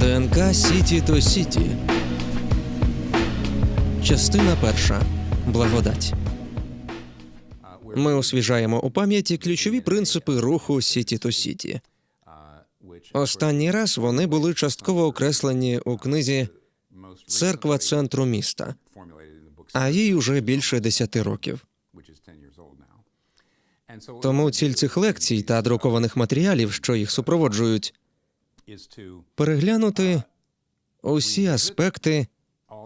ДНК Сіті то Сіті. Частина перша. Благодать. Ми освіжаємо у пам'яті ключові принципи руху Сіті то Сіті. Останній раз вони були частково окреслені у книзі Церква центру міста, а їй уже більше десяти років. Тому ціль цих лекцій та друкованих матеріалів, що їх супроводжують, переглянути усі аспекти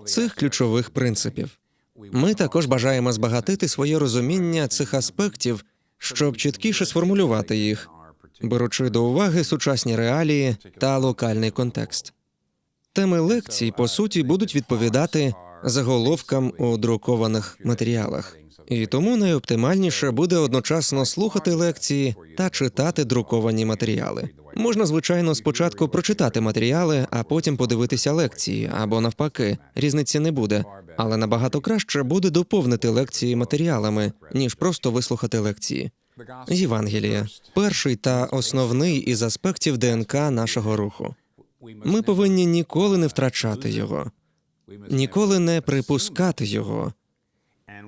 цих ключових принципів. Ми також бажаємо збагатити своє розуміння цих аспектів, щоб чіткіше сформулювати їх, беручи до уваги сучасні реалії та локальний контекст. Теми лекцій, по суті, будуть відповідати заголовкам у друкованих матеріалах, і тому найоптимальніше буде одночасно слухати лекції та читати друковані матеріали. Можна, звичайно, спочатку прочитати матеріали, а потім подивитися лекції, або навпаки, різниці не буде. Але набагато краще буде доповнити лекції матеріалами, ніж просто вислухати лекції. Євангелія перший та основний із аспектів ДНК нашого руху. Ми повинні ніколи не втрачати його, ніколи не припускати його,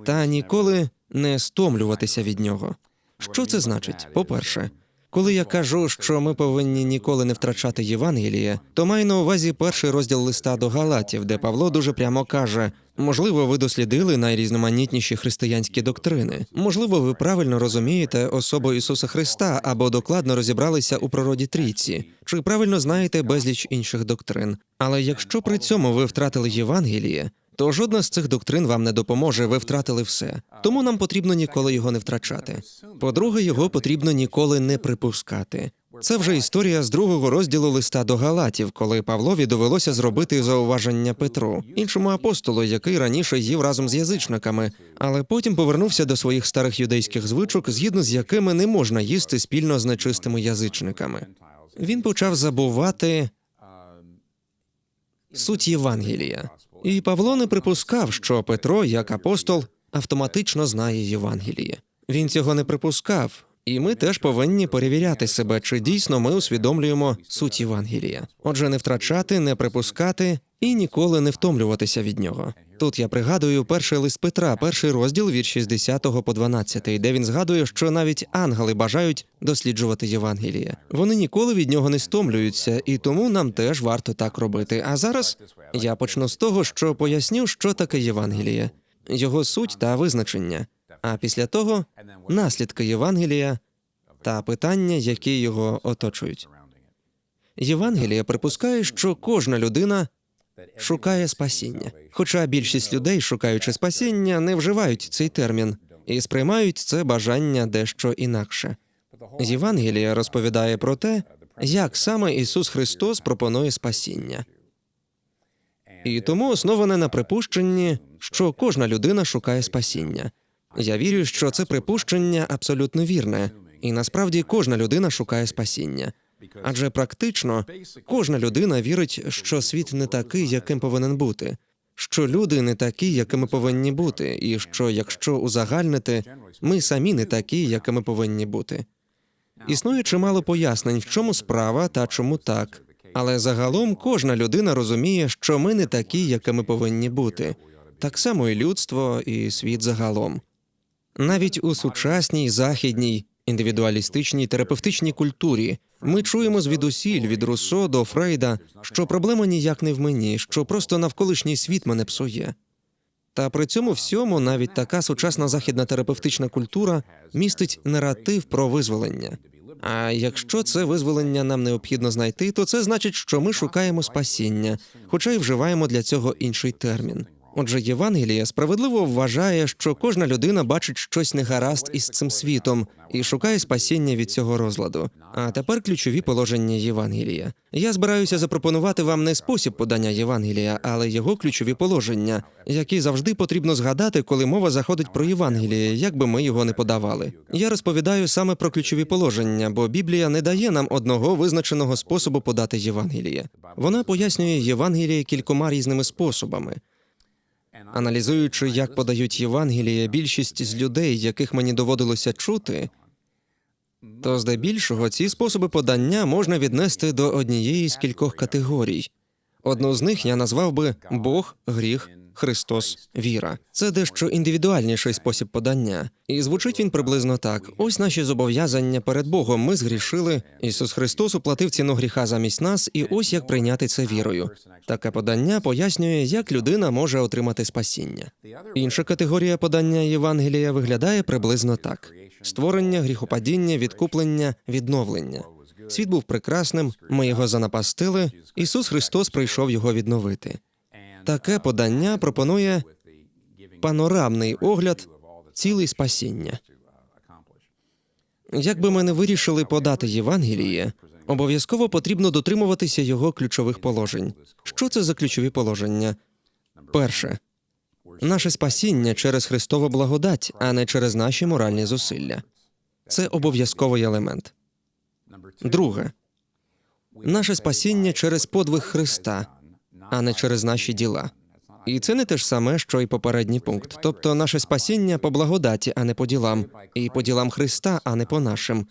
та ніколи не стомлюватися від нього. Що це значить? По-перше, коли я кажу, що ми повинні ніколи не втрачати Євангеліє, то маю на увазі перший розділ листа до Галатів, де Павло дуже прямо каже: можливо, ви дослідили найрізноманітніші християнські доктрини. Можливо, ви правильно розумієте особу Ісуса Христа або докладно розібралися у природі трійці, чи правильно знаєте безліч інших доктрин. Але якщо при цьому ви втратили Євангеліє, то жодна з цих доктрин вам не допоможе, ви втратили все. Тому нам потрібно ніколи його не втрачати. По-друге, його потрібно ніколи не припускати. Це вже історія з другого розділу листа до Галатів, коли Павлові довелося зробити зауваження Петру, іншому апостолу, який раніше їв разом з язичниками, але потім повернувся до своїх старих юдейських звичок, згідно з якими не можна їсти спільно з нечистими язичниками. Він почав забувати суть Євангелія. І Павло не припускав, що Петро, як апостол, автоматично знає Євангеліє. Він цього не припускав, і ми теж повинні перевіряти себе, чи дійсно ми усвідомлюємо суть Євангелія. Отже, не втрачати, не припускати і ніколи не втомлюватися від нього. Тут я пригадую перший лист Петра, перший розділ від 60 по 12, де він згадує, що навіть ангели бажають досліджувати Євангеліє. Вони ніколи від нього не стомлюються, і тому нам теж варто так робити. А зараз я почну з того, що поясню, що таке Євангеліє, його суть та визначення. А після того наслідки Євангелія та питання, які його оточують. Євангеліє припускає, що кожна людина шукає спасіння. Хоча більшість людей, шукаючи спасіння, не вживають цей термін і сприймають це бажання дещо інакше. Євангелія розповідає про те, як саме Ісус Христос пропонує спасіння. І тому основане на припущенні, що кожна людина шукає спасіння. Я вірю, що це припущення абсолютно вірне, і насправді кожна людина шукає спасіння. Адже практично кожна людина вірить, що світ не такий, яким повинен бути, що люди не такі, якими повинні бути, і що якщо узагальнити, ми самі не такі, якими повинні бути. Існує чимало пояснень, в чому справа та чому так. Але загалом кожна людина розуміє, що ми не такі, якими повинні бути. Так само і людство, і світ загалом. Навіть у сучасній західній індивідуалістичній терапевтичній культурі ми чуємо звідусіль від Руссо до Фрейда, що проблема ніяк не в мені, що просто навколишній світ мене псує. Та при цьому всьому навіть така сучасна західна терапевтична культура містить наратив про визволення. А якщо це визволення нам необхідно знайти, то це значить, що ми шукаємо спасіння, хоча й вживаємо для цього інший термін. Отже, Євангеліє справедливо вважає, що кожна людина бачить щось негаразд із цим світом і шукає спасіння від цього розладу. А тепер ключові положення Євангелія. Я збираюся запропонувати вам не спосіб подання Євангелія, але його ключові положення, які завжди потрібно згадати, коли мова заходить про Євангеліє, як би ми його не подавали. Я розповідаю саме про ключові положення, бо Біблія не дає нам одного визначеного способу подати Євангеліє. Вона пояснює Євангеліє кількома різними способами. Аналізуючи, як подають Євангелія, більшість з людей, яких мені доводилося чути, то здебільшого ці способи подання можна віднести до однієї з кількох категорій. Одну з них я назвав би Бог, гріх, Христос, віра. Це дещо індивідуальніший спосіб подання, і звучить він приблизно так: ось наші зобов'язання перед Богом. Ми згрішили. Ісус Христос уплатив ціну гріха замість нас, і ось як прийняти це вірою. Таке подання пояснює, як людина може отримати спасіння. Інша категорія подання Євангелія виглядає приблизно так: створення, гріхопадіння, відкуплення, відновлення. Світ був прекрасним, ми його занапастили. Ісус Христос прийшов його відновити. Таке подання пропонує панорамний огляд цілей спасіння. Як би ми не вирішили подати Євангеліє, обов'язково потрібно дотримуватися його ключових положень. Що це за ключові положення? Перше, наше спасіння через Христову благодать, а не через наші моральні зусилля. Це обов'язковий елемент. Друге, наше спасіння через подвиг Христа, а не через наші діла. І це не те ж саме, що й попередній пункт. Тобто наше спасіння по благодаті, а не по ділам, і по ділам Христа, а не по нашим.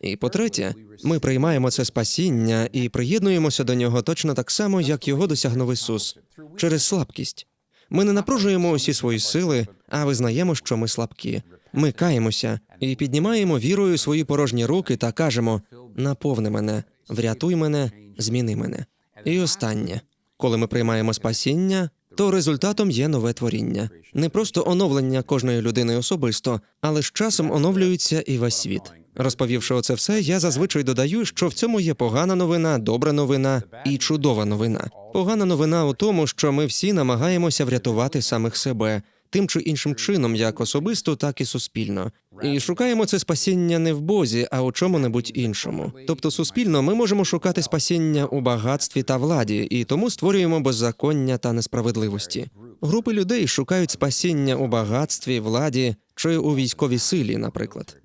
І по-третє, ми приймаємо це спасіння і приєднуємося до нього точно так само, як його досягнув Ісус, через слабкість. Ми не напружуємо усі свої сили, а визнаємо, що ми слабкі. Ми каємося і піднімаємо вірою свої порожні руки та кажемо: наповни мене, врятуй мене, зміни мене. І останнє, коли ми приймаємо спасіння, то результатом є нове творіння, не просто оновлення кожної людини особисто, але з часом оновлюється і весь світ. Розповівши оце все, я зазвичай додаю, що в цьому є погана новина, добра новина і чудова новина. Погана новина у тому, що ми всі намагаємося врятувати самих себе тим чи іншим чином, як особисто, так і суспільно. І шукаємо це спасіння не в Бозі, а у чому-небудь іншому. Тобто, суспільно ми можемо шукати спасіння у багатстві та владі, і тому створюємо беззаконня та несправедливості. Групи людей шукають спасіння у багатстві, владі чи у військовій силі, наприклад.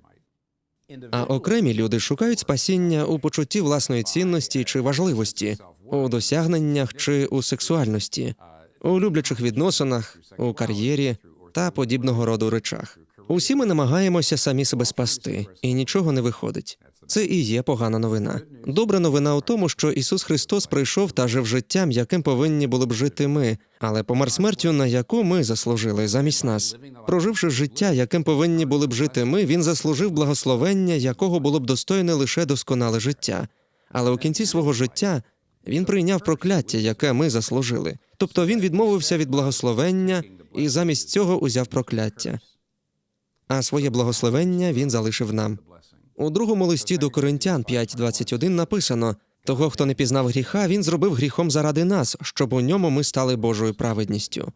А окремі люди шукають спасіння у почутті власної цінності чи важливості, у досягненнях чи у сексуальності, у люблячих відносинах, у кар'єрі та подібного роду речах. Усі ми намагаємося самі себе спасти, і нічого не виходить. Це і є погана новина. Добра новина у тому, що Ісус Христос прийшов та жив життям, яким повинні були б жити ми, але помер смертю, на яку ми заслужили замість нас. Проживши життя, яким повинні були б жити ми, він заслужив благословення, якого було б достойне лише досконале життя. Але у кінці свого життя він прийняв прокляття, яке ми заслужили. Тобто він відмовився від благословення і замість цього узяв прокляття. А своє благословення він залишив нам. У другому листі до Коринтян 5.21 написано: того, хто не пізнав гріха, він зробив гріхом заради нас, щоб у ньому ми стали Божою праведністю.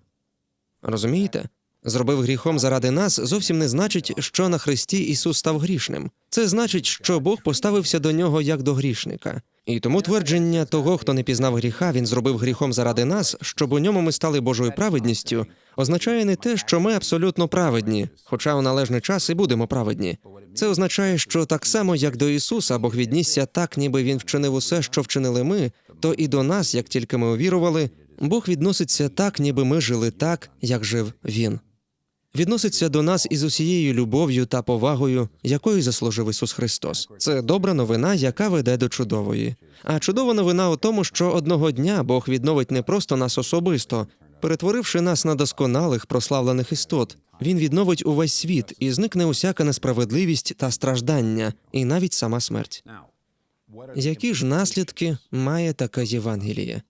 Розумієте? Зробив гріхом заради нас зовсім не значить, що на Христі Ісус став грішним. Це значить, що Бог поставився до нього як до грішника. І тому твердження того, хто не пізнав гріха, він зробив гріхом заради нас, щоб у ньому ми стали Божою праведністю, означає не те, що ми абсолютно праведні, хоча у належний час і будемо праведні. Це означає, що так само, як до Ісуса, Бог віднісся так, ніби він вчинив усе, що вчинили ми, то і до нас, як тільки ми увірували, Бог відноситься так, ніби ми жили так, як жив Він. Відноситься до нас із усією любов'ю та повагою, якою заслужив Ісус Христос. Це добра новина, яка веде до чудової. А чудова новина у тому, що одного дня Бог відновить не просто нас особисто, перетворивши нас на досконалих прославлених істот. Він відновить увесь світ і зникне усяка несправедливість та страждання, і навіть сама смерть. Які ж наслідки має таке Євангеліє?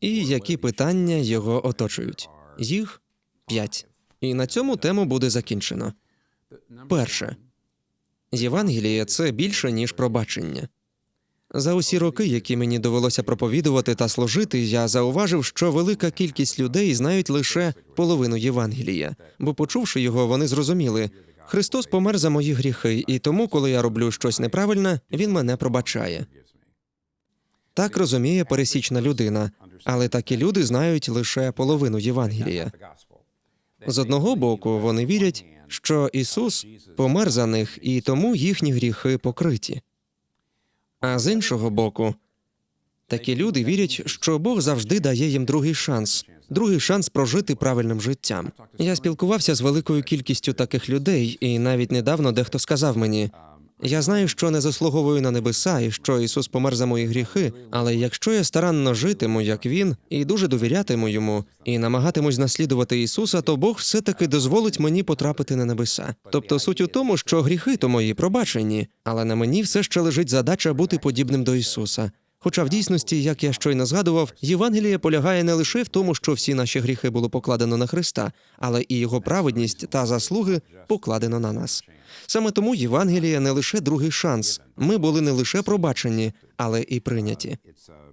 І які питання його оточують? Їх п'ять. І на цьому тему буде закінчено. Перше, Євангеліє це більше, ніж пробачення. За усі роки, які мені довелося проповідувати та служити, я зауважив, що велика кількість людей знають лише половину Євангелія, бо, почувши його, вони зрозуміли. Христос помер за мої гріхи, і тому, коли я роблю щось неправильне, він мене пробачає. Так розуміє пересічна людина, але такі люди знають лише половину Євангелія. З одного боку, вони вірять, що Ісус помер за них, і тому їхні гріхи покриті. А з іншого боку, такі люди вірять, що Бог завжди дає їм другий шанс, другий шанс прожити правильним життям. Я спілкувався з великою кількістю таких людей, і навіть недавно дехто сказав мені: Я знаю, що не заслуговую на небеса і що Ісус помер за мої гріхи, але якщо я старанно житиму, як Він, і дуже довірятиму йому, і намагатимусь наслідувати Ісуса, то Бог все-таки дозволить мені потрапити на небеса. Тобто суть у тому, що гріхи то мої пробачені, але на мені все ще лежить задача бути подібним до Ісуса. Хоча в дійсності, як я щойно згадував, Євангеліє полягає не лише в тому, що всі наші гріхи було покладено на Христа, але і його праведність та заслуги покладено на нас. Саме тому Євангеліє не лише другий шанс. Ми були не лише пробачені, але і прийняті.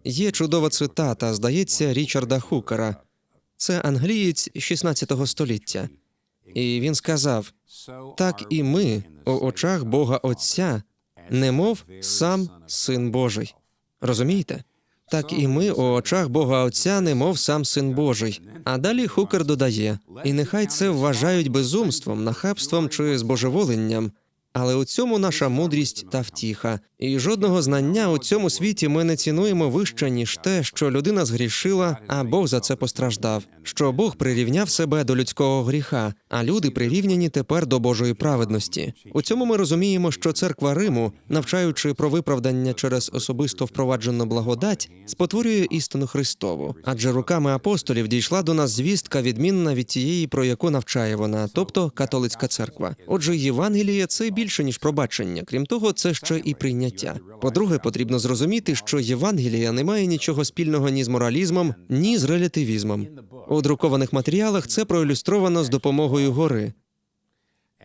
Є чудова цитата, здається, Річарда Хукера. Це англієць 16 століття. І він сказав: так і ми у очах Бога Отця, немов сам Син Божий. Розумієте? Так і ми у очах Бога Отця, немов сам Син Божий. А далі Хукер додає: і нехай це вважають безумством, нахабством чи збожеволенням. Але у цьому наша мудрість та втіха, і жодного знання у цьому світі ми не цінуємо вище, ніж те, що людина згрішила, а Бог за це постраждав. Що Бог прирівняв себе до людського гріха, а люди прирівняні тепер до Божої праведності. У цьому ми розуміємо, що церква Риму, навчаючи про виправдання через особисто впроваджену благодать, спотворює істину Христову. Адже руками апостолів дійшла до нас звістка, відмінна від тієї, про яку навчає вона, тобто католицька церква. Отже, Євангеліє це більше ніж пробачення. Крім того, це ще і прийняття. По-друге, потрібно зрозуміти, що Євангелія не має нічого спільного ні з моралізмом, ні з релятивізмом. У друкованих матеріалах це проілюстровано з допомогою гори.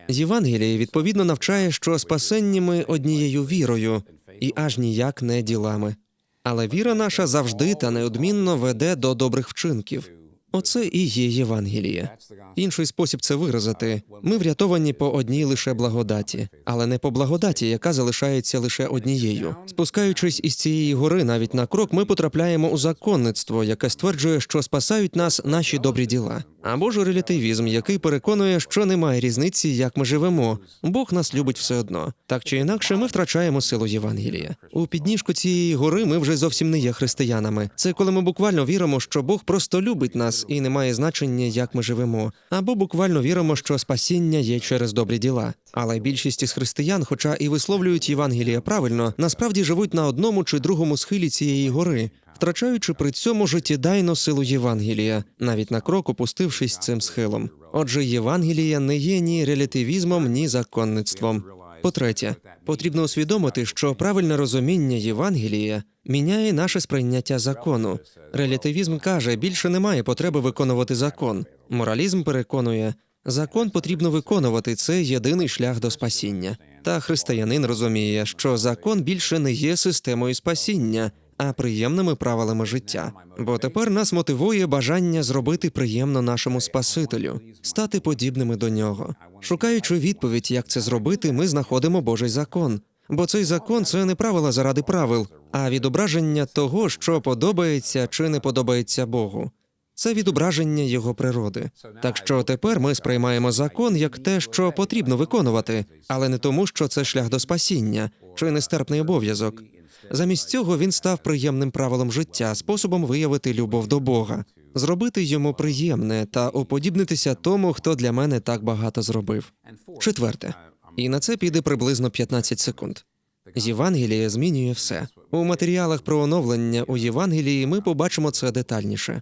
Євангеліє відповідно навчає, що спасенні ми однією вірою, і аж ніяк не ділами. Але віра наша завжди та неодмінно веде до добрих вчинків. Оце і є Євангеліє. Інший спосіб це виразити. Ми врятовані по одній лише благодаті, але не по благодаті, яка залишається лише однією. Спускаючись із цієї гори, навіть на крок, ми потрапляємо у законництво, яке стверджує, що спасають нас наші добрі діла. Або ж релятивізм, який переконує, що немає різниці, як ми живемо. Бог нас любить все одно. Так чи інакше, ми втрачаємо силу Євангелія. У підніжку цієї гори ми вже зовсім не є християнами. Це коли ми буквально віримо, що Бог просто любить нас і не має значення, як ми живемо, або буквально віримо, що спасіння є через добрі діла. Але більшість із християн, хоча і висловлюють Євангелія правильно, насправді живуть на одному чи другому схилі цієї гори, втрачаючи при цьому життєдайну силу Євангелія, навіть на крок опустившись цим схилом. Отже, Євангелія не є ні релятивізмом, ні законництвом. По-третє, потрібно усвідомити, що правильне розуміння Євангелія міняє наше сприйняття закону. Релятивізм каже, більше немає потреби виконувати закон. Моралізм переконує, закон потрібно виконувати. Це єдиний шлях до спасіння. Та християнин розуміє, що закон більше не є системою спасіння, а приємними правилами життя. Бо тепер нас мотивує бажання зробити приємно нашому Спасителю, стати подібними до нього. Шукаючи відповідь, як це зробити, ми знаходимо Божий закон. Бо цей закон це не правила заради правил, а відображення того, що подобається чи не подобається Богу. Це відображення його природи. Так що тепер ми сприймаємо закон як те, що потрібно виконувати, але не тому, що це шлях до спасіння чи нестерпний обов'язок. Замість цього він став приємним правилом життя, способом виявити любов до Бога, зробити йому приємне та уподібнитися тому, хто для мене так багато зробив. Четверте, і на це піде приблизно 15 секунд. Євангеліє змінює все. У матеріалах про оновлення у Євангелії ми побачимо це детальніше.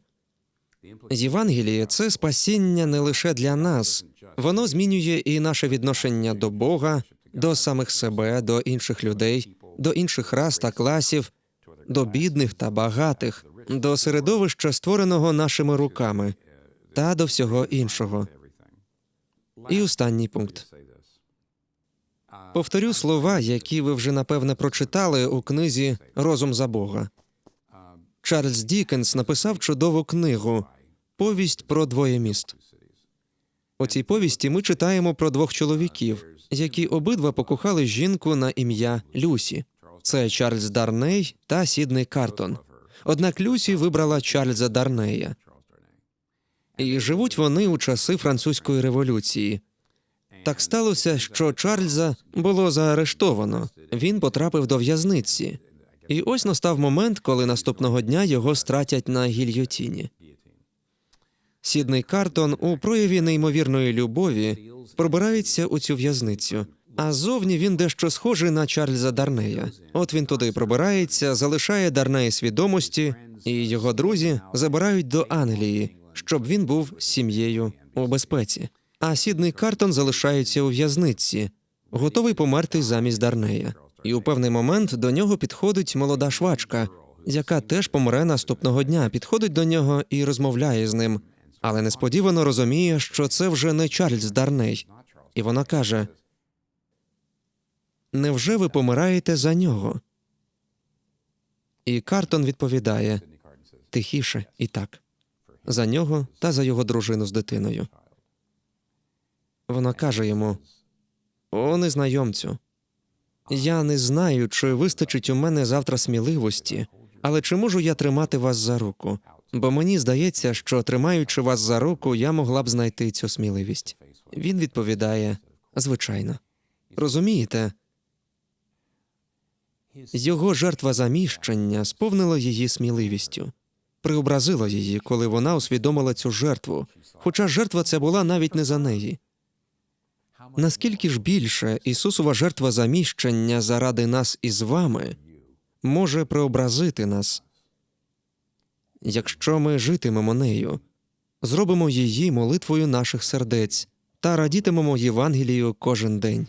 Євангеліє це спасіння не лише для нас, воно змінює і наше відношення до Бога, до самих себе, до інших людей, до інших рас та класів, до бідних та багатих, до середовища, створеного нашими руками, та до всього іншого. І останній пункт. Повторю слова, які ви вже напевне прочитали у книзі Розум за Бога. Чарльз Дікенс написав чудову книгу Повість про двоє міст. У цій повісті ми читаємо про двох чоловіків, які обидва покохали жінку на ім'я Люсі. Це Чарльз Дарней та Сідней Картон. Однак Люсі вибрала Чарльза Дарнея. І живуть вони у часи французької революції. Так сталося, що Чарльза було заарештовано. Він потрапив до в'язниці. І ось настав момент, коли наступного дня його стратять на гільйотіні. Сідний Картон у прояві неймовірної любові пробирається у цю в'язницю. А зовні він дещо схожий на Чарльза Дарнея. От він туди пробирається, залишає Дарнея свідомості, і його друзі забирають до Англії, щоб він був сім'єю у безпеці. А Сідний Картон залишається у в'язниці, готовий померти замість Дарнея. І у певний момент до нього підходить молода швачка, яка теж помре наступного дня. Підходить до нього і розмовляє з ним, але несподівано розуміє, що це вже не Чарльз Дарней. І вона каже: Невже ви помираєте за нього? І Картон відповідає тихіше і так за нього та за його дружину з дитиною. Вона каже йому: О, незнайомцю, я не знаю, чи вистачить у мене завтра сміливості, але чи можу я тримати вас за руку? Бо мені здається, що тримаючи вас за руку, я могла б знайти цю сміливість. Він відповідає: звичайно. Розумієте, його жертва заміщення сповнила її сміливістю, преобразила її, коли вона усвідомила цю жертву, хоча жертва ця була навіть не за неї. Наскільки ж більше Ісусова жертва заміщення заради нас із вами може преобразити нас, якщо ми житимемо нею, зробимо її молитвою наших сердець та радітимемо Євангелію кожен день.